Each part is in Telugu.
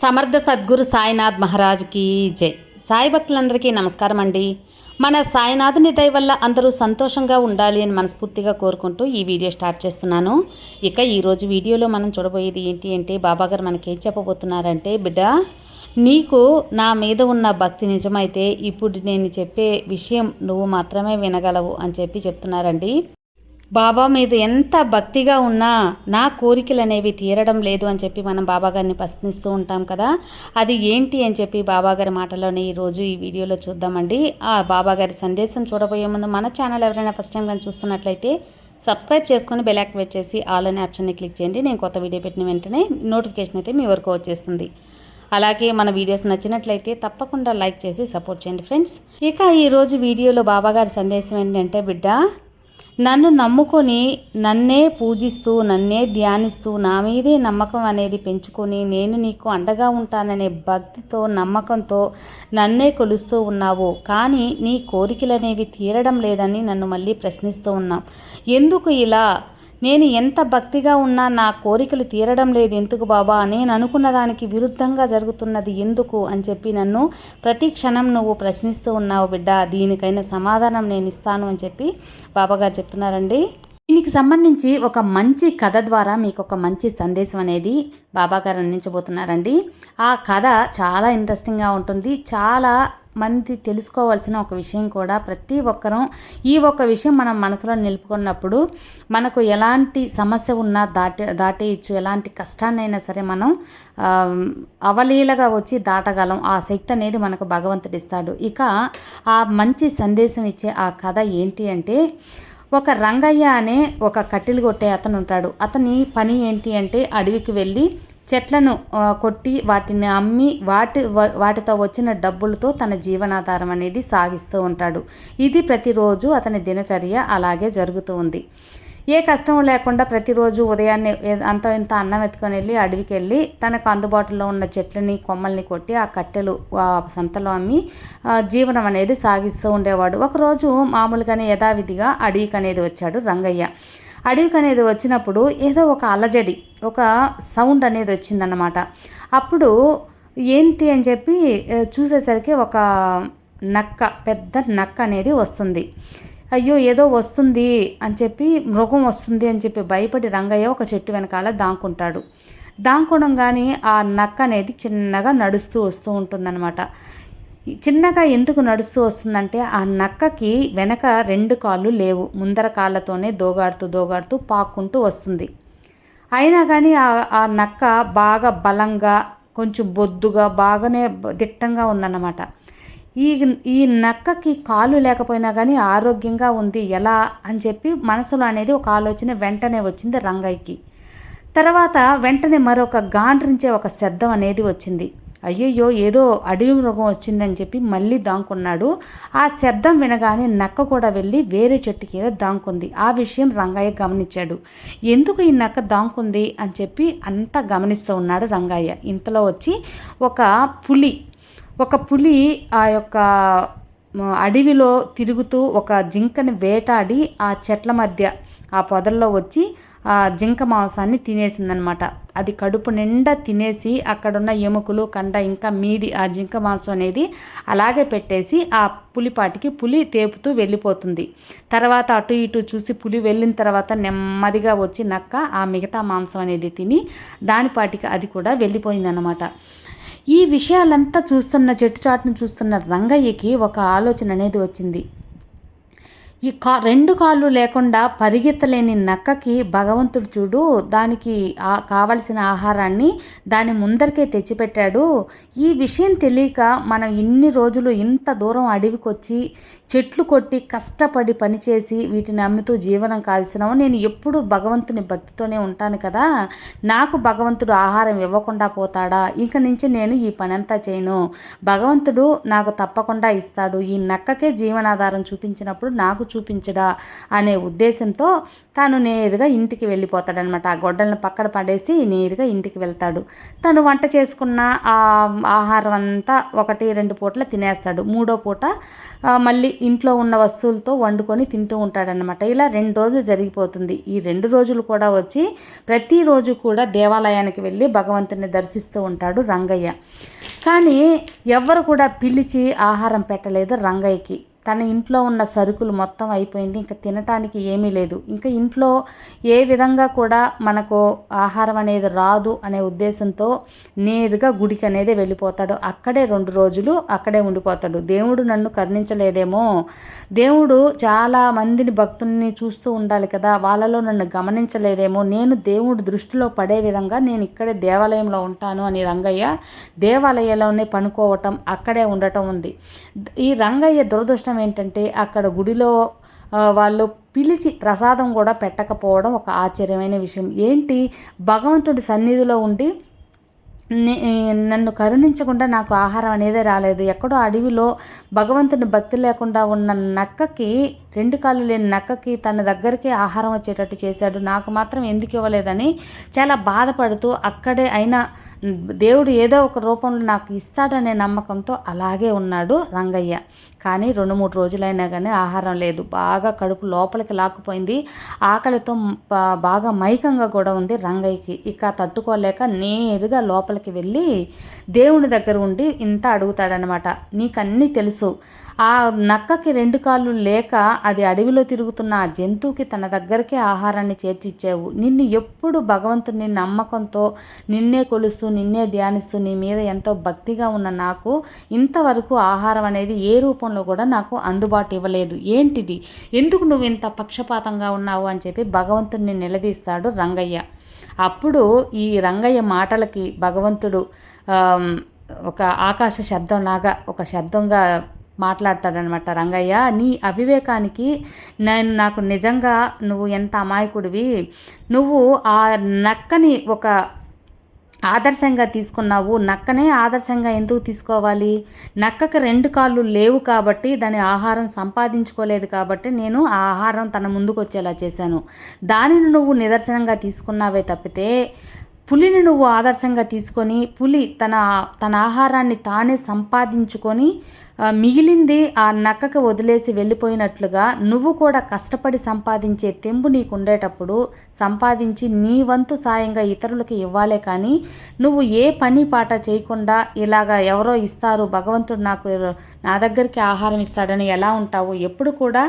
సమర్థ సద్గురు సాయినాథ్ మహారాజ్కి జై. సాయి భక్తులందరికీ నమస్కారం అండి. మన సాయినాథుని దయ వల్ల అందరూ సంతోషంగా ఉండాలి అని మనస్ఫూర్తిగా కోరుకుంటూ ఈ వీడియో స్టార్ట్ చేస్తున్నాను. ఇక ఈరోజు వీడియోలో మనం చూడబోయేది ఏంటి అంటే బాబాగారు మనకి ఏం చెప్పబోతున్నారంటే బిడ్డ నీకు నా మీద ఉన్న భక్తి నిజమైతే ఇప్పుడు నేను చెప్పే విషయం నువ్వు మాత్రమే వినగలవు అని చెప్పి చెప్తున్నారండి. బాబా మీద ఎంత భక్తిగా ఉన్నా నా కోరికలు అనేవి తీరడం లేదు అని చెప్పి మనం బాబాగారిని ప్రశ్నిస్తూ ఉంటాం కదా. అది ఏంటి అని చెప్పి బాబాగారి మాటలోనే ఈరోజు ఈ వీడియోలో చూద్దామండి. ఆ బాబా గారి సందేశం చూడబోయే ముందు మన ఛానల్ ఎవరైనా ఫస్ట్ టైం కానీ చూస్తున్నట్లయితే సబ్స్క్రైబ్ చేసుకొని బెల్ యాక్టివేట్ చేసి ఆల్ అనే ఆప్షన్ని క్లిక్ చేయండి. నేను కొత్త వీడియో పెట్టిన వెంటనే నోటిఫికేషన్ అయితే మీ వరకు వచ్చేస్తుంది. అలాగే మన వీడియోస్ నచ్చినట్లయితే తప్పకుండా లైక్ చేసి సపోర్ట్ చేయండి ఫ్రెండ్స్. ఇక ఈరోజు వీడియోలో బాబాగారి సందేశం ఏంటంటే బిడ్డ నన్ను నమ్ముకొని నన్నే పూజిస్తూ నన్నే ధ్యానిస్తూ నా మీదే నమ్మకం అనేది పెంచుకొని నేను నీకు అండగా ఉంటాననే భక్తితో నమ్మకంతో నన్నే కొలుస్తూ ఉన్నావు. కానీ నీ కోరికలు అనేవి తీరడం లేదని నన్ను మళ్ళీ ప్రశ్నిస్తూ ఉన్నాం ఎందుకు ఇలా? నేను ఎంత భక్తిగా ఉన్నా నా కోరికలు తీరడం లేదు ఎందుకు బాబా? నేను అనుకున్న దానికి విరుద్ధంగా జరుగుతున్నది ఎందుకు అని చెప్పి నన్ను ప్రతి క్షణం నువ్వు ప్రశ్నిస్తూ ఉన్నావు బిడ్డ. దీనికైనా సమాధానం నేను ఇస్తాను అని చెప్పి బాబాగారు చెప్తున్నారండి. దీనికి సంబంధించి ఒక మంచి కథ ద్వారా మీకు ఒక మంచి సందేశం అనేది బాబాగారు అందించబోతున్నారండి. ఆ కథ చాలా ఇంట్రెస్టింగ్గా ఉంటుంది. చాలా మంది తెలుసుకోవాల్సిన ఒక విషయం కూడా ప్రతి ఒక్కరూ ఈ ఒక్క విషయం మనం మనసులో నిలుపుకున్నప్పుడు మనకు ఎలాంటి సమస్య ఉన్నా దాటి దాటేయచ్చు. ఎలాంటి కష్టాన్నైనా సరే మనం అవలీలగా వచ్చి దాటగలం. ఆ శక్తి అనేది మనకు భగవంతుడిస్తాడు ఇక ఆ మంచి సందేశం ఇచ్చే ఆ కథ ఏంటి అంటే ఒక రంగయ్య అనే ఒక కట్టెలు కొట్టే అతను ఉంటాడు. అతని పని ఏంటి అంటే అడవికి వెళ్ళి చెట్లను కొట్టి వాటిని అమ్మి వాటి వాటితో వచ్చిన డబ్బులతో తన జీవనాధారం అనేది సాగిస్తూ ఉంటాడు. ఇది ప్రతిరోజు అతని దినచర్య అలాగే జరుగుతూ ఉంది. ఏ కష్టం లేకుండా ప్రతిరోజు ఉదయాన్నే అంత ఇంత అన్నం ఎత్తుకొని వెళ్ళి అడవికి వెళ్ళి తనకు అందుబాటులో ఉన్న చెట్లని కొమ్మల్ని కొట్టి ఆ కట్టెలు ఆ సంతలో అమ్మి జీవనం అనేది సాగిస్తూ ఉండేవాడు. ఒకరోజు మామూలుగానే యథావిధిగా అడవికి అనేది వచ్చాడు రంగయ్య. అడవికి అనేది వచ్చినప్పుడు ఏదో ఒక అలజడి ఒక సౌండ్ అనేది వచ్చిందన్నమాట. అప్పుడు ఏంటి అని చెప్పి చూసేసరికి ఒక నక్క పెద్ద నక్క అనేది వస్తుంది. అయ్యో ఏదో వస్తుంది అని చెప్పి మృగం వస్తుంది అని చెప్పి భయపడి రంగయ్య ఒక చెట్టు వెనకాల దాంకుంటాడు. దాంకోవడం కానీ ఆ నక్క అనేది చిన్నగా నడుస్తూ వస్తూ ఉంటుందన్నమాట. చిన్నగా ఎందుకు నడుస్తూ వస్తుందంటే ఆ నక్కకి వెనక రెండు కాళ్ళు లేవు. ముందర కాళ్ళతోనే దోగాడుతూ దోగాడుతూ పాక్కుంటూ వస్తుంది. అయినా కానీ ఆ నక్క బాగా బలంగా కొంచెం బొద్దుగా బాగానే దిట్టంగా ఉందన్నమాట. ఈ ఈ నక్కకి కాలు లేకపోయినా కానీ ఆరోగ్యంగా ఉంది ఎలా అని చెప్పి మనసులో అనేది ఒక ఆలోచన వెంటనే వచ్చింది రంగయ్యకి. తర్వాత వెంటనే మరొక గాండ్రించే ఒక శబ్దం అనేది వచ్చింది. అయ్యయ్యో ఏదో అడవి మృగం వచ్చిందని చెప్పి మళ్ళీ దాంకున్నాడు. ఆ శబ్దం వినగానే నక్క కూడా వెళ్ళి వేరే చెట్టుకి ఏదో దాంకుంది. ఆ విషయం రంగయ్య గమనించాడు. ఎందుకు ఈ నక్క దాంకుంది అని చెప్పి అంతా గమనిస్తూ ఉన్నాడు రంగయ్య. ఇంతలో వచ్చి ఒక పులి ఒక పులి ఆ యొక్క అడవిలో తిరుగుతూ ఒక జింకని వేటాడి ఆ చెట్ల మధ్య ఆ పొదల్లో వచ్చి ఆ జింక మాంసాన్ని తినేసిందనమాట అది కడుపు నిండా తినేసి అక్కడున్న ఎముకలు కండ ఇంకా మీది ఆ జింక మాంసం అనేది అలాగే పెట్టేసి ఆ పులిపాటికి పులి తేపుతూ వెళ్ళిపోతుంది. తర్వాత అటు ఇటు చూసి పులి వెళ్ళిన తర్వాత నెమ్మదిగా వచ్చి నక్క ఆ మిగతా మాంసం అనేది తిని దానిపాటికి అది కూడా వెళ్ళిపోయిందనమాట ఈ విషయాలంతా చూస్తున్న చెట్టు చాటును చూస్తున్న రంగయ్యకి ఒక ఆలోచన అనేది వచ్చింది. ఈ కా రెండు కాళ్ళు లేకుండా పరిగెత్తలేని నక్కకి భగవంతుడు చూడు దానికి కావలసిన ఆహారాన్ని దాని ముందరికే తెచ్చిపెట్టాడు. ఈ విషయం తెలియక మనం ఇన్ని రోజులు ఇంత దూరం అడవికొచ్చి చెట్లు కొట్టి కష్టపడి పనిచేసి వీటిని అమ్ముతూ జీవనం కాల్సినాము నేను ఎప్పుడు భగవంతుని భక్తితోనే ఉంటాను కదా. నాకు భగవంతుడు ఆహారం ఇవ్వకుండా పోతాడా? ఇంక నుంచి నేను ఈ పని అంతా చేయను. భగవంతుడు నాకు తప్పకుండా ఇస్తాడు. ఈ నక్కకే జీవనాధారం చూపించినప్పుడు నాకు చూపించడా అనే ఉద్దేశంతో తాను నేరుగా ఇంటికి వెళ్ళిపోతాడనమాట. ఆ గొడ్డలను పక్కన పడేసి నేరుగా ఇంటికి వెళ్తాడు. తను వంట చేసుకున్న ఆ ఆహారం అంతా ఒకటి రెండు పూటలు తినేస్తాడు. మూడో పూట మళ్ళీ ఇంట్లో ఉన్న వస్తువులతో వండుకొని తింటూ ఉంటాడనమాట. ఇలా రెండు రోజులు జరిగిపోతుంది. ఈ రెండు రోజులు కూడా వచ్చి ప్రతిరోజు కూడా దేవాలయానికి వెళ్ళి భగవంతుని దర్శిస్తూ ఉంటాడు రంగయ్య. కానీ ఎవ్వరు కూడా పిలిచి ఆహారం పెట్టలేదు రంగయ్యకి. తన ఇంట్లో ఉన్న సరుకులు మొత్తం అయిపోయింది. ఇంకా తినటానికి ఏమీ లేదు. ఇంకా ఇంట్లో ఏ విధంగా కూడా మనకు ఆహారం అనేది రాదు అనే ఉద్దేశంతో నేరుగా గుడికి అనేది వెళ్ళిపోతాడు. అక్కడే రెండు రోజులు అక్కడే ఉండిపోతాడు. దేవుడు నన్ను కరుణించలేదేమో. దేవుడు చాలా మందిని భక్తుల్ని చూస్తూ ఉండాలి కదా. వాళ్ళలో నన్ను గమనించలేదేమో. నేను దేవుడి దృష్టిలో పడే విధంగా నేను ఇక్కడే దేవాలయంలో ఉంటాను అని రంగయ్య దేవాలయంలోనే పనుకోవటం అక్కడే ఉండటం ఉంది. ఈ రంగయ్య దురదృష్టం ఏంటంటే అక్కడ గుడిలో వాళ్ళు పిలిచి ప్రసాదం కూడా పెట్టకపోవడం ఒక ఆశ్చర్యమైన విషయం. ఏంటి? భగవంతుడి సన్నిధిలో ఉండి నే- నన్ను కరుణించకుండా నాకు ఆహారం అనేది రాలేదు. ఎక్కడో అడవిలో భగవంతుని భక్తి లేకుండా ఉన్న నక్కకి రెండు కాళ్ళు లేని నక్కకి తన దగ్గరికి ఆహారం వచ్చేటట్టు చేశాడు. నాకు మాత్రం ఎందుకు ఇవ్వలేదని చాలా బాధపడుతూ అక్కడే అయినా దేవుడు ఏదో ఒక రూపంలో నాకు ఇస్తాడనే నమ్మకంతో అలాగే ఉన్నాడు రంగయ్య. కానీ రెండు మూడు రోజులైనా కానీ ఆహారం లేదు. బాగా కడుపు లోపలికి లాక్కుపోయింది. ఆకలితో బాగా మైకంగా కూడా ఉంది రంగయ్యకి. ఇక తట్టుకోలేక నేరుగా లోపలికి వెళ్ళి దేవుని దగ్గర ఉండి ఇంత అడుగుతాడనమాట నీకన్నీ తెలుసు. ఆ నక్కకి రెండు కాళ్ళు లేక అది అడవిలో తిరుగుతున్న ఆ జంతువుకి తన దగ్గరికే ఆహారాన్ని చేర్చిచ్చావు. నిన్ను ఎప్పుడు భగవంతుని నమ్మకంతో నిన్నే కొలుస్తూ నిన్నే ధ్యానిస్తూ నీ మీద ఎంతో భక్తిగా ఉన్న నాకు ఇంతవరకు ఆహారం అనేది ఏ రూపంలో కూడా నాకు అందుబాటు ఇవ్వలేదు. ఏంటిది? ఎందుకు నువ్వు ఇంత పక్షపాతంగా ఉన్నావు అని చెప్పి భగవంతుడిని నిలదీస్తాడు రంగయ్య. అప్పుడు ఈ రంగయ్య మాటలకి భగవంతుడు ఒక ఆకాశ శబ్దంలాగా ఒక శబ్దంగా మాట్లాడతాడనమాట. రంగయ్య నీ అవివేకానికి నేను నాకు నిజంగా నువ్వు ఎంత అమాయకుడివి? నువ్వు ఆ నక్కని ఒక ఆదర్శంగా తీసుకున్నావు. నక్కనే ఆదర్శంగా ఎందుకు తీసుకోవాలి? నక్కకి రెండు కాళ్ళు లేవు కాబట్టి దాని ఆహారం సంపాదించుకోలేదు కాబట్టి నేను ఆ ఆహారం తన ముందుకు వచ్చేలా చేశాను. దానిని నువ్వు నిదర్శనంగా తీసుకున్నావే తప్పితే పులిని నువ్వు ఆదర్శంగా తీసుకొని పులి తన తన ఆహారాన్ని తానే సంపాదించుకొని మిగిలింది ఆ నక్కకు వదిలేసి వెళ్ళిపోయినట్లుగా నువ్వు కూడా కష్టపడి సంపాదించే తెంపు నీకు ఉండేటప్పుడు సంపాదించి నీ వంతు సాయంగా ఇతరులకి ఇవ్వాలే కానీ నువ్వు ఏ పని పాట చేయకుండా ఇలాగా ఎవరో ఇస్తారు భగవంతుడు నాకు నా దగ్గరికి ఆహారం ఇస్తాడని ఎలా ఉంటావు? ఎప్పుడు కూడా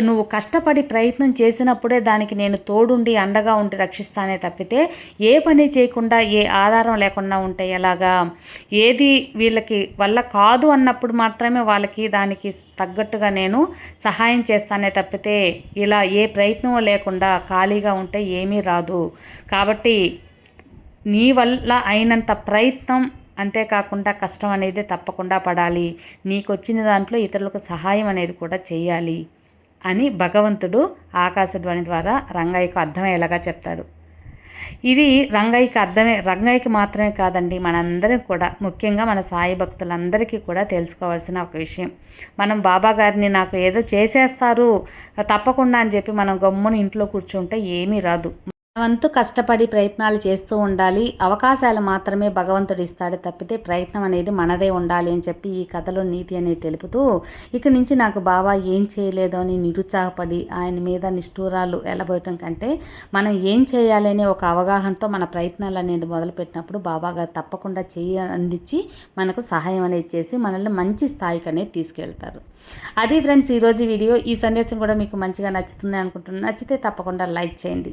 నువ్వు కష్టపడి ప్రయత్నం చేసినప్పుడే దానికి నేను తోడుండి అండగా ఉండి రక్షిస్తానే తప్పితే ఏ పని చేయకుండా ఏ ఆధారం లేకుండా ఉంటే ఎలాగా? ఏది వీళ్ళకి వల్ల కాదు అన్నప్పుడు మాత్రమే వాళ్ళకి దానికి తగ్గట్టుగా నేను సహాయం చేస్తానే తప్పితే ఇలా ఏ ప్రయత్నం లేకుండా ఖాళీగా ఉంటే ఏమీ రాదు. కాబట్టి నీ వల్ల అయినంత ప్రయత్నం అంతేకాకుండా కష్టం అనేది తప్పకుండా పడాలి. నీకు వచ్చిన దాంట్లో ఇతరులకు సహాయం అనేది కూడా చేయాలి అని భగవంతుడు ఆకాశధ్వని ద్వారా రంగయ్యకు అర్థమయ్యేలాగా చెప్తాడు. ఇది రంగయ్యకి అర్థమే రంగయ్యకి మాత్రమే కాదండి మనందరం కూడా ముఖ్యంగా మన సాయి భక్తులందరికీ కూడా తెలుసుకోవాల్సిన ఒక విషయం. మనం బాబా గారిని నాకు ఏదో చేసేస్తారు తప్పకుండా అని చెప్పి మనం గమ్మున ఇంట్లో కూర్చుంటే ఏమీ రాదు. వంతు కష్టపడి ప్రయత్నాలు చేస్తూ ఉండాలి. అవకాశాలు మాత్రమే భగవంతుడు ఇస్తాడు తప్పితే ప్రయత్నం అనేది మనదే ఉండాలి అని చెప్పి ఈ కథలో నీతి అనేది తెలుపుతూ ఇక నుంచి నాకు బాబా ఏం చేయలేదు అని నిరుత్సాహపడి ఆయన మీద నిష్ఠూరాలు ఎలబోయటం కంటే మనం ఏం చేయాలి అనే ఒక అవగాహనతో మన ప్రయత్నాలు అనేది మొదలుపెట్టినప్పుడు బాబా గారు తప్పకుండా చేయ అందించి మనకు సహాయం అనేది చేసి మనల్ని మంచి స్థాయికి అనేది తీసుకెళ్తారు. అది ఫ్రెండ్స్ ఈరోజు వీడియో ఈ సందేశం కూడా మీకు మంచిగా నచ్చుతుంది అనుకుంటున్నాను. నచ్చితే తప్పకుండా లైక్ చేయండి.